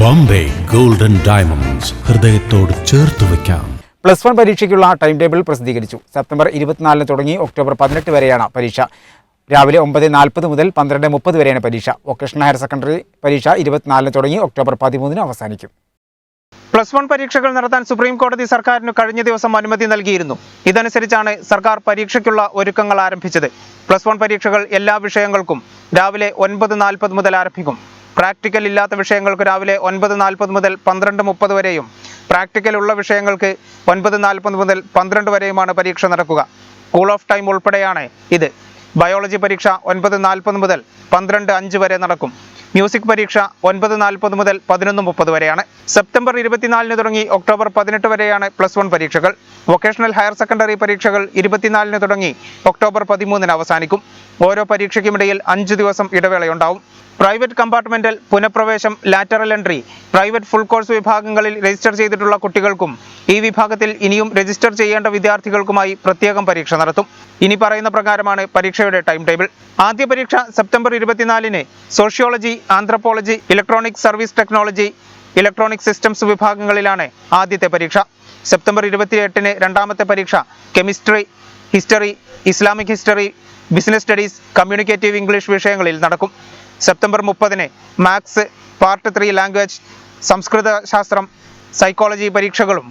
Bombay golden diamonds ഹൃദയത്തോട് ചേർത്ത് വയ്ക്കാം. പ്ലസ് വൺ പരീക്ഷയ്ക്കുള്ള ടൈം ടേബിൾ പ്രസിദ്ധീകരിച്ചു. സെപ്റ്റംബർ ഇരുപത്തിനാലിന് തുടങ്ങി ഒക്ടോബർ പതിനെട്ട് വരെയാണ് പരീക്ഷ. രാവിലെ ഒമ്പത് നാൽപ്പത് മുതൽ പന്ത്രണ്ട് മുപ്പത് വരെയാണ് പരീക്ഷ. വൊക്കേഷണൽ ഹയർ സെക്കൻഡറി പരീക്ഷ ഇരുപത്തിനാലിന് തുടങ്ങി ഒക്ടോബർ പതിമൂന്നിന് അവസാനിക്കും. പ്ലസ് വൺ പരീക്ഷകൾ നടത്താൻ സുപ്രീം കോടതി സർക്കാരിന് കഴിഞ്ഞ ദിവസം അനുമതി നൽകിയിരുന്നു. ഇതനുസരിച്ചാണ് സർക്കാർ പരീക്ഷയ്ക്കുള്ള ഒരുക്കങ്ങൾ ആരംഭിച്ചത്. പ്ലസ് വൺ പരീക്ഷകൾ എല്ലാ വിഷയങ്ങൾക്കും രാവിലെ ഒൻപത് നാൽപ്പത് മുതൽ ആരംഭിക്കും. പ്രാക്ടിക്കൽ ഇല്ലാത്ത വിഷയങ്ങൾക്ക് രാവിലെ ഒൻപത് നാൽപ്പത് മുതൽ പന്ത്രണ്ട് മുപ്പത് വരെയും പ്രാക്ടിക്കൽ ഉള്ള വിഷയങ്ങൾക്ക് ഒൻപത് നാൽപ്പത് മുതൽ പന്ത്രണ്ട് വരെയുമാണ് പരീക്ഷ നടക്കുക. കൂൾ ഓഫ് ടൈം ഉൾപ്പെടെയാണ് ഇത്. ബയോളജി പരീക്ഷ ഒൻപത് നാൽപ്പത് മുതൽ പന്ത്രണ്ട് അഞ്ച് വരെ നടക്കും. മ്യൂസിക് പരീക്ഷ ഒൻപത് നാൽപ്പത് മുതൽ പതിനൊന്ന് മുപ്പത് വരെയാണ്. സെപ്റ്റംബർ ഇരുപത്തിനാലിന് തുടങ്ങി ഒക്ടോബർ പതിനെട്ട് വരെയാണ് പ്ലസ് വൺ പരീക്ഷകൾ. വൊക്കേഷണൽ ഹയർ സെക്കൻഡറി പരീക്ഷകൾ ഇരുപത്തിനാലിന് തുടങ്ങി ഒക്ടോബർ പതിമൂന്നിന് അവസാനിക്കും. ഓരോ പരീക്ഷയ്ക്കുമിടയിൽ അഞ്ച് ദിവസം ഇടവേളയുണ്ടാവും. Private compartmental പുനഃപ്രവേശം lateral entry private full course വിഭാഗങ്ങളിൽ രജിസ്റ്റർ ചെയ്തിട്ടുള്ള കുട്ടികൾക്കും ഈ വിഭാഗത്തിൽ ഇനിയും രജിസ്റ്റർ ചെയ്യേണ്ട വിദ്യാർത്ഥികൾക്കുമായി പ്രത്യേകം പരീക്ഷ നടത്തും. ഇനി പറയുന്ന പ്രകാരമാണ് പരീക്ഷയുടെ ടൈം ടേബിൾ ആദ്യ പരീക്ഷ സെപ്റ്റംബർ ഇരുപത്തിനാലിന് sociology anthropology electronic service technology electronic systems വിഭാഗങ്ങളിലാണ് ആദ്യത്തെ പരീക്ഷ. സെപ്റ്റംബർ ഇരുപത്തിയെട്ടിന് രണ്ടാമത്തെ പരീക്ഷ chemistry history Islamic history business studies communicative English വിഷയങ്ങളിൽ നടക്കും. സെപ്റ്റംബർ മുപ്പതിന് മാത്സ് പാർട്ട് ത്രീ ലാംഗ്വേജ് സംസ്കൃത ശാസ്ത്രം സൈക്കോളജി പരീക്ഷകളും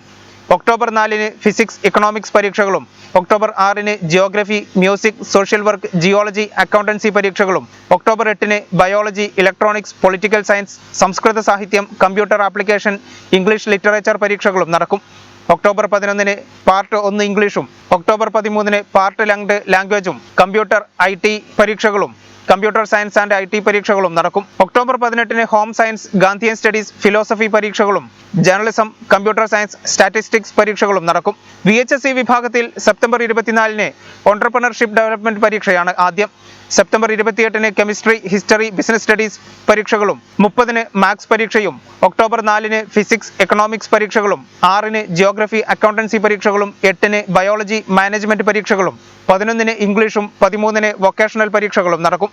ഒക്ടോബർ നാലിന് ഫിസിക്സ് ഇക്കണോമിക്സ് പരീക്ഷകളും ഒക്ടോബർ ആറിന് geography music social work geology accountancy പരീക്ഷകളും ഒക്ടോബർ എട്ടിന് ബയോളജി ഇലക്ട്രോണിക്സ് പൊളിറ്റിക്കൽ സയൻസ് സംസ്കൃത സാഹിത്യം കമ്പ്യൂട്ടർ ആപ്ലിക്കേഷൻ ഇംഗ്ലീഷ് ലിറ്ററേച്ചർ പരീക്ഷകളും നടക്കും. ഒക്ടോബർ പതിനൊന്നിന് പാർട്ട് ഒന്ന് ഇംഗ്ലീഷും ഒക്ടോബർ പതിമൂന്നിന് പാർട്ട് രണ്ട് ലാംഗ്വേജും കമ്പ്യൂട്ടർ ഐ പരീക്ഷകളും computer science and I T പരീക്ഷകളും നടക്കും. ഒക്ടോബർ പതിനെട്ടിന് home science Gandhian studies philosophy പരീക്ഷകളും ജേർണലിസം കമ്പ്യൂട്ടർ സയൻസ് സ്റ്റാറ്റിസ്റ്റിക്സ് പരീക്ഷകളും നടക്കും. വി വിഭാഗത്തിൽ സെപ്റ്റംബർ ഇരുപത്തിനാലിന് ഓണ്ടർപ്രണർഷിപ്പ് ഡെവലപ്മെന്റ് പരീക്ഷയാണ് ആദ്യം. സെപ്റ്റംബർ ഇരുപത്തിയെട്ടിന് കെമിസ്ട്രി ഹിസ്റ്ററി ബിസിനസ് സ്റ്റഡീസ് പരീക്ഷകളും മുപ്പതിന് മാത്സ് പരീക്ഷയും ഒക്ടോബർ നാലിന് ഫിസിക്സ് എക്കണോമിക്സ് പരീക്ഷകളും ആറിന് ജിയോഗ്രഫി അക്കൗണ്ടൻസി പരീക്ഷകളും എട്ടിന് ബയോളജി മാനേജ്മെന്റ് പരീക്ഷകളും പതിനൊന്നിന് ഇംഗ്ലീഷും പതിമൂന്നിന് വൊക്കേഷണൽ പരീക്ഷകളും നടക്കും.